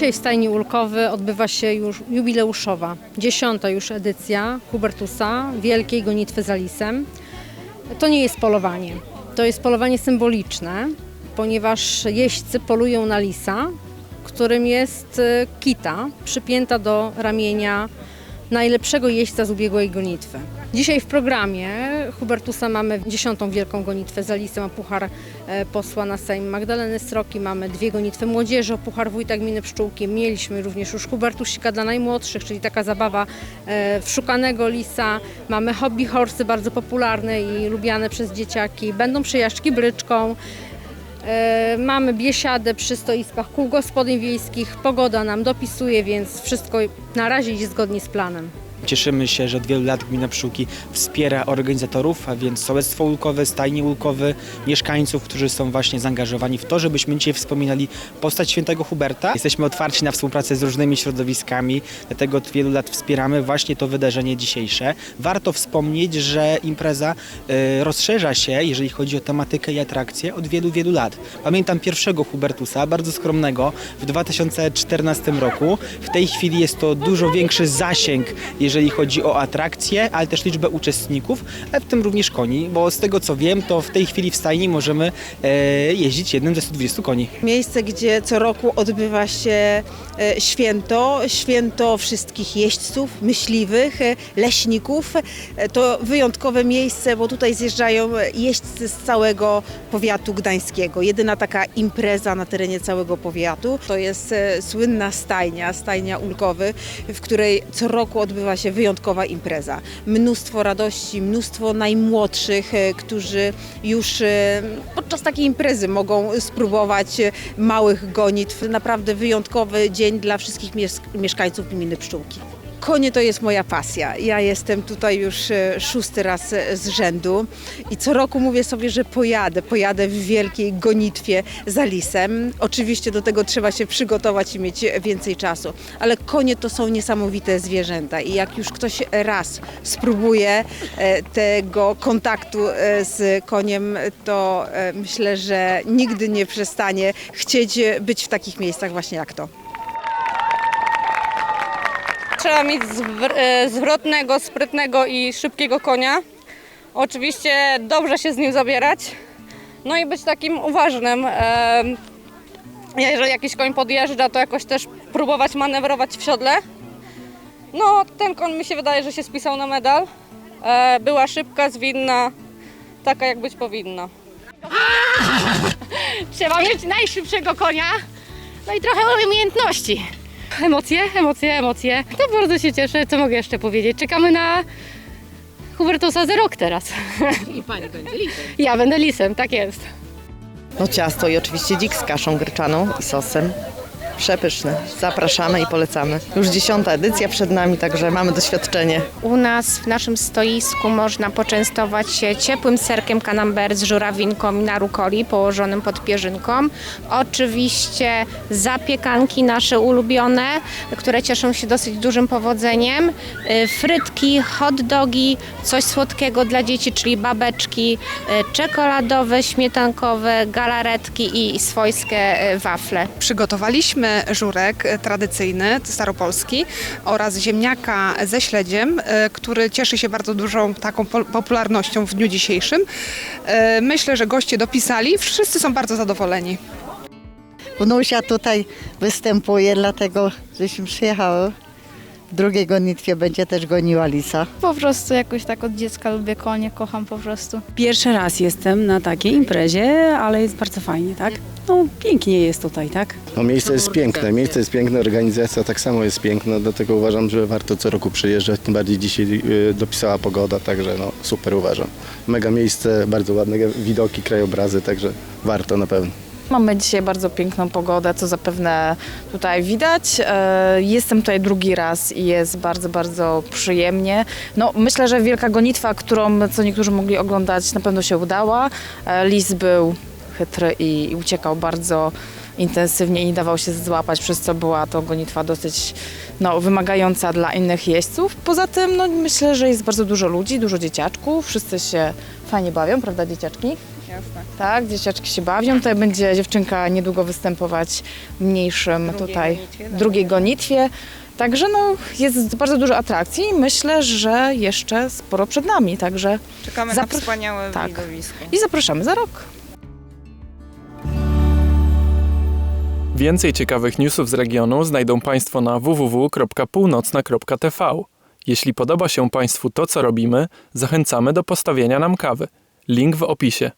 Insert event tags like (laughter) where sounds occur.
Dzisiaj w Stajni Ulkowy odbywa się już jubileuszowa, dziesiąta już edycja Hubertusa, Wielkiej Gonitwy za Lisem. To nie jest polowanie, to jest polowanie symboliczne, ponieważ jeźdźcy polują na lisa, którym jest e, kita przypięta do ramienia najlepszego jeźdźca z ubiegłej gonitwy. Dzisiaj w programie Hubertusa mamy dziesiątą wielką gonitwę za lisem, a puchar e, posła na Sejm Magdaleny Sroki. Mamy dwie gonitwy młodzieży, o puchar wójta gminy Pszczółki. Mieliśmy również już Hubertusika dla najmłodszych, czyli taka zabawa e, wszukanego lisa. Mamy hobby horsy, bardzo popularne i lubiane przez dzieciaki. Będą przejażdżki bryczką. E, Mamy biesiadę przy stoiskach kół gospodyń wiejskich. Pogoda nam dopisuje, więc wszystko na razie idzie zgodnie z planem. Cieszymy się, że od wielu lat Gmina Pszczółki wspiera organizatorów, a więc sołectwo ulkowe, stajnie ulkowe, mieszkańców, którzy są właśnie zaangażowani w to, żebyśmy dzisiaj wspominali postać świętego Huberta. Jesteśmy otwarci na współpracę z różnymi środowiskami, dlatego od wielu lat wspieramy właśnie to wydarzenie dzisiejsze. Warto wspomnieć, że impreza e, rozszerza się, jeżeli chodzi o tematykę i atrakcje, od wielu, wielu lat. Pamiętam pierwszego Hubertusa, bardzo skromnego, w 2014 roku. W tej chwili jest to dużo większy zasięg, jeżeli chodzi o atrakcje, ale też liczbę uczestników, w tym również koni, bo z tego co wiem, to w tej chwili w stajni możemy e, jeździć jednym ze 120 koni. Miejsce, gdzie co roku odbywa się e, święto, święto wszystkich jeźdźców, myśliwych, e, leśników. To wyjątkowe miejsce, bo tutaj zjeżdżają jeźdźcy z całego powiatu gdańskiego. Jedyna taka impreza na terenie całego powiatu to jest słynna stajnia, stajnia Ulkowy, w której co roku odbywa się wyjątkowa impreza. Mnóstwo radości, mnóstwo najmłodszych, e, którzy już e, podczas takiej imprezy mogą spróbować e, małych gonitw. Naprawdę wyjątkowy dzień dla wszystkich mies- mieszkańców gminy Pszczółki. Konie to jest moja pasja. Ja jestem tutaj już e, szósty raz e, z rzędu i co roku mówię sobie, że pojadę, pojadę w wielkiej gonitwie za lisem. Oczywiście do tego trzeba się przygotować i mieć więcej czasu, ale konie to są niesamowite zwierzęta i jak już ktoś raz spróbuje e, tego kontaktu z koniem, to myślę, że nigdy nie przestanie chcieć być w takich miejscach właśnie jak to. Trzeba mieć e, zwrotnego, sprytnego i szybkiego konia. Oczywiście dobrze się z nim zabierać. No i być takim uważnym. E, Jeżeli jakiś koń podjeżdża, to jakoś też próbować manewrować w siodle. No, ten koń mi się wydaje, że się spisał na medal. E, Była szybka, zwinna, taka jak być powinna. Trzeba mieć najszybszego konia, no i trochę umiejętności. Emocje, emocje, emocje. To bardzo się cieszę, co mogę jeszcze powiedzieć. Czekamy na Hubertusa za rok teraz. (laughs) I pani będzie lisem. Ja będę lisem, tak jest. No ciasto i oczywiście dzik z kaszą gryczaną i sosem. Przepyszne. Zapraszamy i polecamy. Już dziesiąta edycja przed nami, także mamy doświadczenie. U nas w naszym stoisku można poczęstować się ciepłym serkiem camembert z żurawinką i na rukoli położonym pod pierzynką. Oczywiście zapiekanki nasze ulubione, które cieszą się dosyć dużym powodzeniem. Y, Frytki, hot dogi, coś słodkiego dla dzieci, czyli babeczki, y, czekoladowe, śmietankowe, galaretki i swojskie y, wafle. Przygotowaliśmy żurek e, tradycyjny, staropolski oraz ziemniaka ze śledziem, e, który cieszy się bardzo dużą taką po- popularnością w dniu dzisiejszym. E, Myślę, że goście dopisali, wszyscy są bardzo zadowoleni. Wnusia tutaj występuje, dlatego żeśmy przyjechały. W drugiej gonitwie będzie też goniła lisa. Po prostu jakoś tak od dziecka lubię konie, kocham po prostu. Pierwszy raz jestem na takiej imprezie, ale jest bardzo fajnie, tak? No pięknie jest tutaj, tak? No, miejsce jest piękne, miejsce jest piękne, organizacja tak samo jest piękna, dlatego uważam, że warto co roku przyjeżdżać, tym bardziej dzisiaj y, dopisała pogoda, także no super uważam. Mega miejsce, bardzo ładne widoki, krajobrazy, także warto na pewno. Mamy dzisiaj bardzo piękną pogodę, co zapewne tutaj widać. E, Jestem tutaj drugi raz i jest bardzo, bardzo przyjemnie. No, myślę, że wielka gonitwa, którą co niektórzy mogli oglądać, na pewno się udała. E, Lis był chytry i uciekał bardzo intensywnie i nie dawał się złapać, przez co była to gonitwa dosyć no, wymagająca dla innych jeźdźców. Poza tym no, myślę, że jest bardzo dużo ludzi, dużo dzieciaczków, wszyscy się fajnie bawią, prawda dzieciaczki? Tak, dzieciaczki się bawią. Tutaj będzie dziewczynka niedługo występować w mniejszym tutaj, drugiej gonitwie. Także no, jest bardzo dużo atrakcji i myślę, że jeszcze sporo przed nami, także Czekamy na wspaniałe tak. widowisko. i zapraszamy za rok. Więcej ciekawych newsów z regionu znajdą Państwo na www.północna.tv. Jeśli podoba się Państwu to, co robimy, zachęcamy do postawienia nam kawy. Link w opisie.